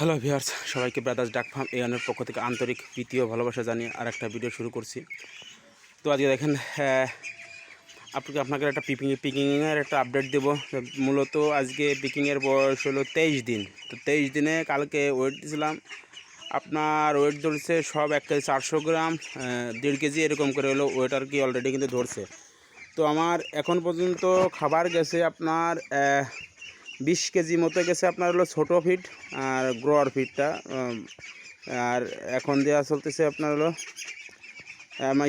Hello viewers সবাইকে brothers duck farm এনের পক্ষ থেকে আন্তরিক প্রীতীয় ভালোবাসা জানিয়ে আর একটা ভিডিও শুরু করছি। তো আজকে দেখেন আপনাকে আপনাকে একটা পিকিং পিকিংয়ের একটা আপডেট দেবো। মূলত আজকে পিকিংয়ের বয়স হলো তেইশ দিন। তো তেইশ দিনে কালকে ওয়েট দিয়েছিলাম। আপনার ওয়েট ধরছে সব এক কেজি চারশো গ্রাম দেড় কেজি এরকম করে হলো ওয়েট আর কি অলরেডি কিন্তু ধরছে। তো আমার এখন পর্যন্ত খাবার গেছে আপনার বিশ কেজি মতো গেছে আপনার হলো ছোটো ফিট আর গ্রোয়ার ফিটটা আর এখন দেওয়া চলতেছে আপনার হলো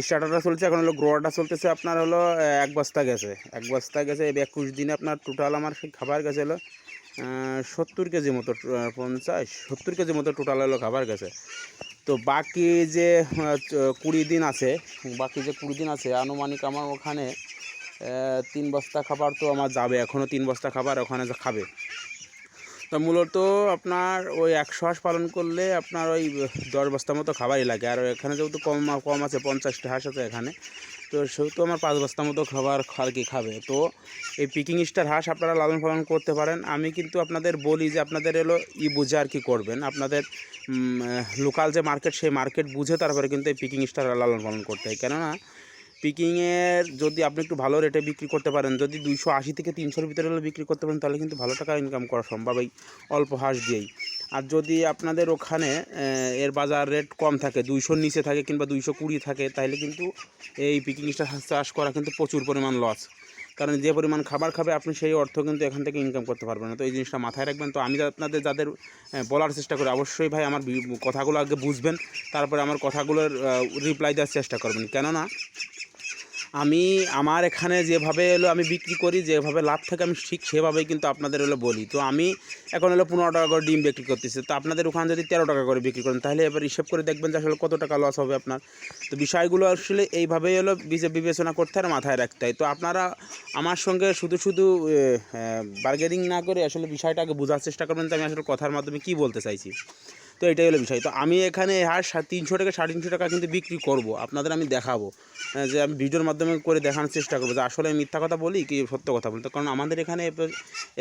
স্টার্টারটা চলছে, এখন হলো গ্রোয়ারটা চলতেছে আপনার হলো এক বস্তা গেছে। এক বস্তা গেছে একুশ দিনে আপনার টোটাল আমার খাবার গেছে হলো সত্তর কেজি মতো পঞ্চাশ, সত্তর কেজি মতো টোটাল হলো খাবার গেছে। তো বাকি যে কুড়ি দিন আছে, বাকি যে কুড়ি দিন আছে, আনুমানিক আমার ওখানে তিন বস্তা খাবার তো আমার যাবে এখনও তিন বস্তা খাবার ওখানে খাবে। তো মূলত আপনার ওই একশো হাঁস পালন করলে আপনার ওই দশ বস্তা মতো খাবারই লাগে। আর এখানে যেহেতু কম কম আছে, পঞ্চাশটা হাঁস আছে এখানে, তো সেহেতু আমার পাঁচ বস্তা মতো খাবার আর কি খাবে। তো এই পিকিং স্টার হাঁস আপনারা লালন পালন করতে পারেন। আমি কিন্তু আপনাদের বলি যে আপনাদের এলো ই বুঝে আর কি করবেন। আপনাদের লোকাল যে মার্কেট সেই মার্কেট বুঝে তারপরে কিন্তু এই পিকিং স্টার লালন পালন করতে হয়। কেননা পিকিংয়ের যদি আপনি একটু ভালো রেটে বিক্রি করতে পারেন, যদি দুইশো আশি থেকে তিনশোর ভিতরে হলে বিক্রি করতে পারেন, তাহলে কিন্তু ভালো টাকা ইনকাম করা সম্ভব এই অল্প হাঁস দিয়েই। আর যদি আপনাদের ওখানে এর বাজার রেট কম থাকে, দুইশোর নিচে থাকে কিংবা দুইশো কুড়ি থাকে, তাহলে কিন্তু এই পিকিং স্টার চাষ করা কিন্তু প্রচুর পরিমাণ লস কারণ যে পরিমাণ খাবার খাবে, আপনি সেই অর্থ কিন্তু এখান থেকে ইনকাম করতে পারবেন না। তো এই জিনিসটা মাথায় রাখবেন। তো আমি আপনাদের যাদের বলার চেষ্টা করি, অবশ্যই ভাই আমার কথাগুলো আগে বুঝবেন, তারপরে আমার কথাগুলোর রিপ্লাই দেওয়ার চেষ্টা করবেন। কেননা আমি আমার এখানে যেভাবে এলো, আমি বিক্রি করি, যেভাবে লাভ থাকে আমি ঠিক সেভাবেই কিন্তু আপনাদের হলো বলি। তো আমি এখন হলো পনেরো টাকা করে ডিম বিক্রি করতেছি। তো আপনাদের ওখানে যদি তেরো টাকা করে বিক্রি করেন, তাহলে এবার হিসেব করে দেখবেন যে আসলে কত টাকা লস হবে আপনার। তো বিষয়গুলো আসলে এইভাবেই হলো বিচে- বিবেচনা করতে আর মাথায় রাখতে হয়। তো আপনারা আমার সঙ্গে শুধু শুধু বার্গেনিং না করে আসলে বিষয়টাকে বোঝার চেষ্টা করবেন তো আমি আসলে কথার মাধ্যমে কী বলতে চাইছি। তো এটাই হলো বিষয়। তো আমি এখানে হার তিনশো টাকা সাড়ে তিনশো টাকা কিন্তু বিক্রি করব আপনাদের আমি দেখাবো। হ্যাঁ, যে আমি ভিডিওর মাধ্যমে করে দেখানোর চেষ্টা করব যে আসলে আমি মিথ্যা কথা বলি কি সত্য কথা বলি। তো কারণ আমাদের এখানে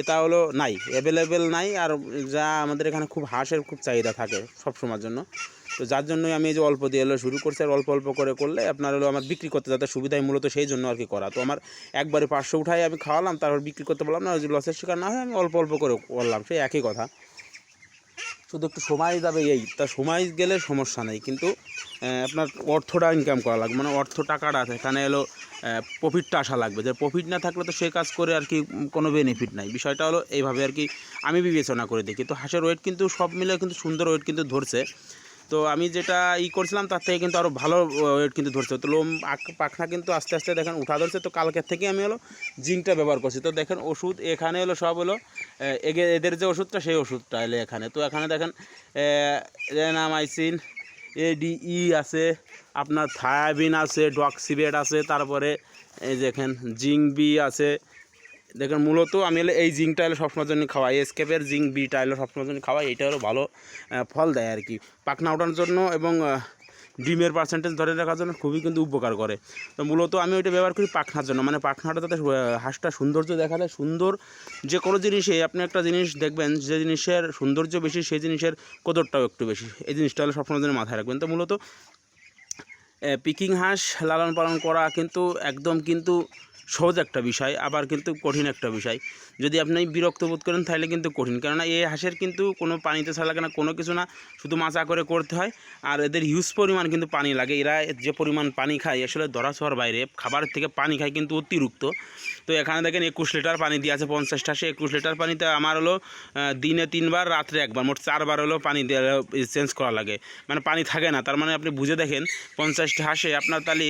এটা হলো নাই অ্যাভেলেবেল নাই আর যা আমাদের এখানে খুব হাঁসের খুব চাহিদা থাকে সব সময়ের জন্য। তো যার জন্যই আমি এই যে অল্প দিয়ে শুরু করছি আর অল্প অল্প করে করলে আপনার হলো আমার বিক্রি করতে যাতে সুবিধাই মূলত সেই জন্য আর কি করা। তো আমার একবারে পাঁচশো উঠাই আমি খাওয়ালাম তারপর বিক্রি করতে পারলাম না লসের শিকার না হয় আমি অল্প অল্প করে করলাম সেই একই কথা। শুধু একটু সময় যাবে, এই, তা সময় গেলে সমস্যা নেই, কিন্তু আপনার অর্থটা ইনকাম করা লাগবে মানে অর্থ টাকাটা আছে, এখানে এলো প্রফিটটা আসা লাগবে, যে প্রফিট না থাকলে তো সে কাজ করে আর কি কোনো বেনিফিট নাই। বিষয়টা হলো এইভাবে আর কি, আমি বিবেচনা করে দেখি। তো হাঁসের ওয়েট কিন্তু সব মিলে কিন্তু সুন্দর ওয়েট কিন্তু ধরছে। তো আমি যেটা ই করছিলাম, তার থেকে কিন্তু আরও ভালো ওয়েট কিন্তু ধরছে। তো লোম পাখনা কিন্তু আস্তে আস্তে দেখেন উঠা ধরছে। তো কালকের থেকে আমি হলো জিঙ্কটা ব্যবহার করছি। তো দেখেন ওষুধ এখানে হলো সব হলো এদের যে ওষুধটা, সেই ওষুধটা এলে এখানে। তো এখানে দেখেন রেনামাইসিন, এডিই আছে, আপনার থায়াবিন আছে, ডক্সিবেট আছে, তারপরে এই দেখেন জিঙ্ক বি আছে দেখেন মূলত আমি হলে এই জিঙ্কটা হলো সবসময়ের জন্য খাওয়াই এসকেপের জিঙ্ক বিটা হলো সবসময়ের জন্য খাওয়াই এটা হলো ভালো ফল দেয় আর কি। পাখনা ওঠানোর জন্য এবং ডিমের পার্সেন্টেজ ধরে রাখার জন্য খুবই কিন্তু উপকার করে। তো মূলত আমি ওইটা ব্যবহার করি পাখনার জন্য মানে পাখনাটা আহ, হাঁসটা সৌন্দর্য দেখালে সুন্দর যে কোনো জিনিসে আপনি একটা জিনিস দেখবেন যে জিনিসের সৌন্দর্য বেশি সেই জিনিসের কদরটাও একটু বেশি। এই জিনিসটা হলো সবসময় জন্য মাথায় রাখবেন। তো মূলত পিকিং হাঁস লালন পালন করা কিন্তু একদম কিন্তু সহজ একটা বিষয়, আবার কিন্তু কঠিন একটা বিষয়। যদি আপনি বিরক্ত বোধ করেন, তাহলে কিন্তু কঠিন। কেননা এই হাঁসের কিন্তু কোনো পানিতে ছাড়া লাগে না, কোনো কিছু না, শুধু মাচা করে করতে হয়। আর এদের হিউজ পরিমাণ কিন্তু পানি লাগে। এরা যে পরিমাণ পানি খায়, আসলে ধরা ছোঁয়ার বাইরে খাবার থেকে পানি খায় কিন্তু অতিরিক্ত। তো এখানে দেখেন একুশ লিটার পানি দিয়ে আছে, পঞ্চাশটা। সে একুশ লিটার পানিতে আমার হলো দিনে তিনবার, রাত্রে একবার, মোট চারবার হলো পানি চেঞ্জ করা লাগে। মানে পানি থাকে না। তার মানে আপনি বুঝে দেখেন, পঞ্চাশটা হাঁসে আপনার তাহলে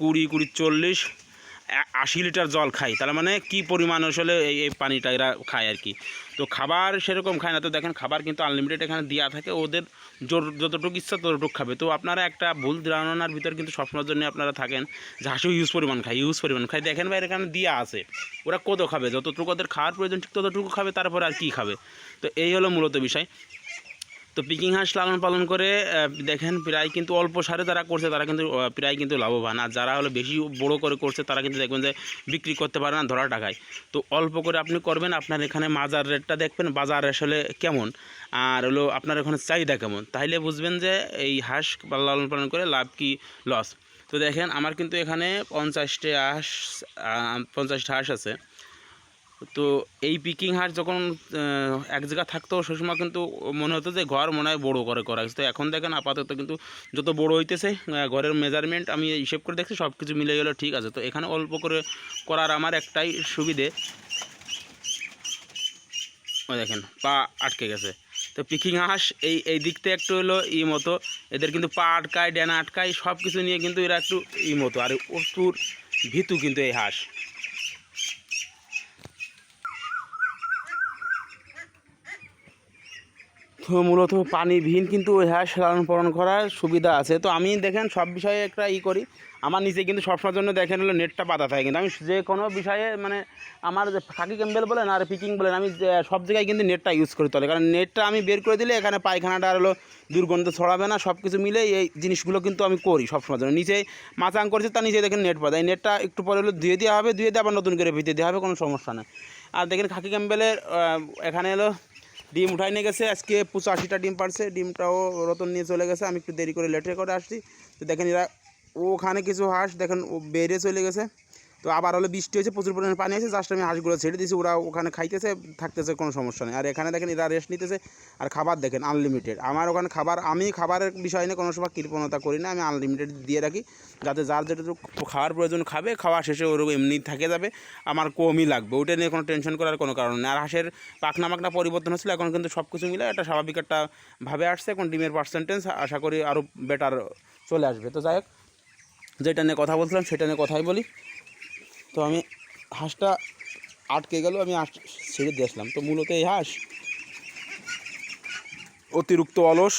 কুড়ি কুড়ি, চল্লিশ আশি লিটার জল খাই। তার মানে কি পরিমাণ আসলে এই এই পানিটা এরা খায় আর কি? তো খাবার সেরকম খায় না। তো দেখেন খাবার কিন্তু আনলিমিটেড এখানে দেওয়া থাকে। ওদের যতটুকু ইচ্ছা ততটুকু খাবে। তো আপনারা একটা ভুল ধারণার ভিতর কিন্তু সবসময়ের জন্য আপনারা থাকেন যে হাঁসও ইউজ পরিমাণ খায় ইউজ পরিমাণ খায়। দেখেন ভাই এখানে দেওয়া আছে। ওরা কত খাবে? যতটুকু ওদের খাওয়ার প্রয়োজন, ঠিক ততটুকু খাবে, তারপরে আর কি খাবে? তো এই হলো মূলত বিষয়। তো পিকিং হাঁস লালন পালন করে দেখেন প্রায় কিন্তু অল্প সারে যারা করছে, তারা কিন্তু প্রায় কিন্তু লাভবান। আর যারা হলো বেশি বড় করে করছে, তারা কিন্তু দেখবেন যে বিক্রি করতে পারে না ধরা টাকায়। তো অল্প করে আপনি করবেন, আপনার এখানে মাজার রেটটা দেখবেন, বাজার আসলে কেমন? আর হলো আপনার ওখানে চাহিদা কেমন? তাহলে বুঝবেন যে এই হাঁস লালন পালন করে লাভ কি লস তো দেখেন, আমার কিন্তু এখানে পঞ্চাশটি হাঁস পঞ্চাশটা হাঁস আছে। তো এই পিকিং হাঁস যখন এক জায়গা থাকতো, সেই সময় কিন্তু মনে হতো যে ঘর মনে হয় বড়ো করে করা তো এখন দেখেন আপাতত কিন্তু যত বড় হইতেছে ঘরের মেজারমেন্ট আমি হিসেব করে দেখছি সব কিছু মিলে গেলে ঠিক আছে। তো এখানে অল্প করে করার আমার একটাই সুবিধে। ওই দেখেন, পা আটকে গেছে। তো পিকিং হাঁস এই এই দিক থেকে একটু হলো ই মতো, এদের কিন্তু পা আটকায়, ডেনা আটকায় সব কিছু নিয়ে কিন্তু এরা একটু ই মতো। আর প্রচুর ভীতু কিন্তু এই হাঁস তো মূলত পানিবিহীন কিন্তু ওই হাঁস লালন পালন করার সুবিধা আছে। তো আমি দেখেন সব বিষয়ে একটা ই করি। আমার নিচে কিন্তু সবসময়ের জন্য দেখেন হলো নেটটা পাতা থাকে। কিন্তু আমি যে কোনো বিষয়ে মানে আমার যে খাকি ক্যাম্বেল বলেন আর পিকিং বলেন, আমি সব জায়গায় কিন্তু নেটটা ইউজ করি তাহলে কারণ নেটটা আমি বের করে দিলে এখানে পায়খানাটা আর হলো দুর্গন্ধ ছড়াবে না সব কিছু মিলে এই জিনিসগুলো কিন্তু আমি করি সবসময়ের জন্য। নিচে মাচাং করছে তার নিচে দেখেন নেট পাতা এই নেটটা একটু পরে হলো ধুয়ে দেওয়া হবে, ধুয়ে দিয়ে আবার নতুন করে ভিতরে দেওয়া হবে, কোনো সমস্যা নেই। আর দেখেন খাকি ক্যাম্বেলের এখানে হলো ডিম উঠাই নিয়ে গেছে, আজকে পঁচাশিটা ডিম পারছে ডিমটাও রতন নিয়ে চলে গেছে, আমি একটু দেরি করে লেটে করে আসছি। তো দেখেন এরা, ওখানে কিছু হাঁস, দেখেন ও বেড়ে চলে গেছে। তো আবার হলো বৃষ্টি হয়েছে, প্রচুর পরিমাণে পানি আছে জাস্ট আমি হাঁসগুলো ছেড়ে দিয়েছি, ওরা ওখানে খাইতেছে, থাকতেছে, কোনো সমস্যা নেই। আর এখানে দেখেন এরা রেস্ট নিতেছে, আর খাবার দেখেন আনলিমিটেড আমার ওখানে খাবার, আমি খাবারের বিষয় নিয়ে কোনো সময় কৃপণতা করি না, আমি আনলিমিটেড দিয়ে রাখি, যাতে যার যেটুকু খাওয়ার প্রয়োজন খাবে, খাওয়া শেষে ওর এমনি থাকে যাবে, আমার কমই লাগবে। ওটা নিয়ে কোনো টেনশন করার কোনো কারণ নেই। আর হাঁসের পাখনা মাখনা পরিবর্তন হচ্ছিল এখন কিন্তু সব কিছু মিলে একটা স্বাভাবিক একটা ভাবে আসছে, এখন ডিমের পার্সেন্টেজ আশা করি আরও বেটার চলে আসবে। তো যাই হোক, যেটা নিয়ে কথা বলছিলাম, সেটা নিয়ে কথাই বলি। তো আমি হাঁসটা আটকে গেল, আমি হাঁস ছেড়ে দিয়ে আসলাম। তো মূলত এই হাঁস অতিরিক্ত অলস,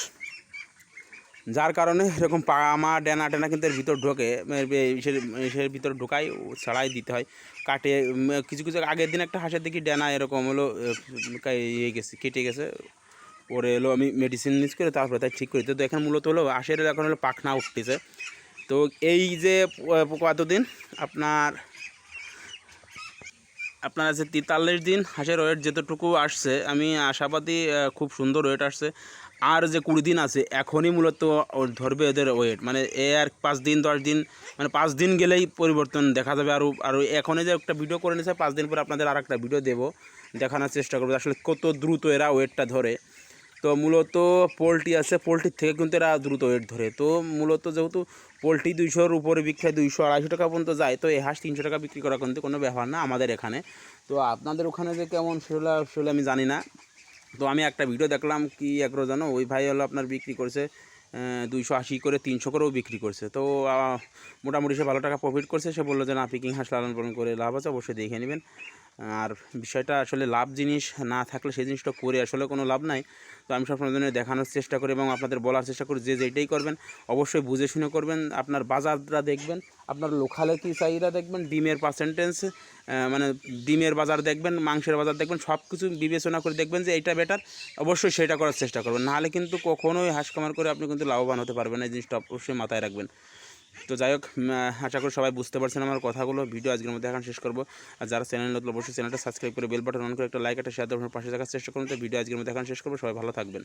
যার কারণে এরকম পামা ডেনা টেনা কিন্তু এর ভিতর ঢোকে। এর ভিতর ঢোকাই ছাড়াই দিতে হয়। কাটে কিছু কিছু আগের দিন একটা হাঁসের দেখি ডেনা এরকম হলো ইয়ে গেছে, কেটে গেছে। ওরে এলো আমি মেডিসিন ইউজ করে, তারপরে তাই ঠিক করি তো এখন মূলত হলো, হাঁসের এখন হলো পাখনা উঠতেছে। তো এই যে কতদিন? আপনার আপনার আছে তেতাল্লিশ দিন হাঁসের ওয়েট যেতটুকু আসছে, আমি আশাবাদী খুব সুন্দর ওয়েট আসছে। আর যে কুড়ি দিন আছে, এখনই মূলত ধরবে এদের ওয়েট মানে এ আর পাঁচ দিন, দশ দিন মানে পাঁচ দিন গেলেই পরিবর্তন দেখা যাবে। আরও আর এখনই যে একটা ভিডিও করে নিয়েছে, পাঁচ দিন পর আপনাদের আর একটা ভিডিও দেবো, দেখানোর চেষ্টা করব আসলে কত দ্রুত এরা ওয়েটটা ধরে। তো মূলত পোলট্রি আছে পোলট্রির থেকে কিন্তু এরা দ্রুত ওয়েট ধরে। তো মূলত যেহেতু পোলট্রি দুইশোর উপরে বিক্রি দুইশো আড়াইশো টাকা পর্যন্ত যায়, তো এই হাঁস তিনশো টাকা বিক্রি করা কিন্তু কোনো ব্যাপার না আমাদের এখানে। তো আপনাদের ওখানে যে কেমন সেগুলো আসলে আমি জানি না। তো আমি একটা ভিডিও দেখলাম কি একরো জানো? ওই ভাই হলো আপনার বিক্রি করছে দুইশো আশি করে তিনশো করেও বিক্রি করছে। তো মোটামুটি সে ভালো টাকা প্রফিট করছে। সে বলল যে, না পিকিং হাঁস লালন পালন করে লাভ আছে, অবশ্যই দেখে নেবেন। আর বিষয়টা আসলে লাভ জিনিস না থাকলে সেই জিনিসটা করে আসলে কোনো লাভ নাই। তো আমি সবসময় জন্য দেখানোর চেষ্টা করি এবং আপনাদের বলার চেষ্টা করি যে যেটাই করবেন, অবশ্যই বুঝে শুনে করবেন, আপনার বাজারটা দেখবেন, আপনার লোকালে কী চাহিদা দেখবেন, ডিমের পার্সেন্টেজ মানে ডিমের বাজার দেখবেন, মাংসের বাজার দেখবেন সব কিছু বিবেচনা করে দেখবেন যে এইটা বেটার অবশ্যই সেটা করার চেষ্টা করবেন। নাহলে কিন্তু কখনোই হাঁস করে আপনি কিন্তু লাভবান হতে পারবেন এই জিনিসটা অবশ্যই মাথায় রাখবেন। তো যাই হোক আশা করি সবাই বুঝতে পারছেন আমার কথাগুলো। ভিডিও আজকের মধ্যে এখন শেষ করব। আর যারা চ্যানেল নতুন, অবশ্যই চ্যানেলটা সাবস্ক্রাইব করে বেল বাটন অন করে একটা লাইক, একটা শেয়ার দেওয়ার পাশে থাকার চেষ্টা করুন। তো ভিডিও আজকের মধ্যে এখন শেষ করব। সবাই ভালো থাকবেন।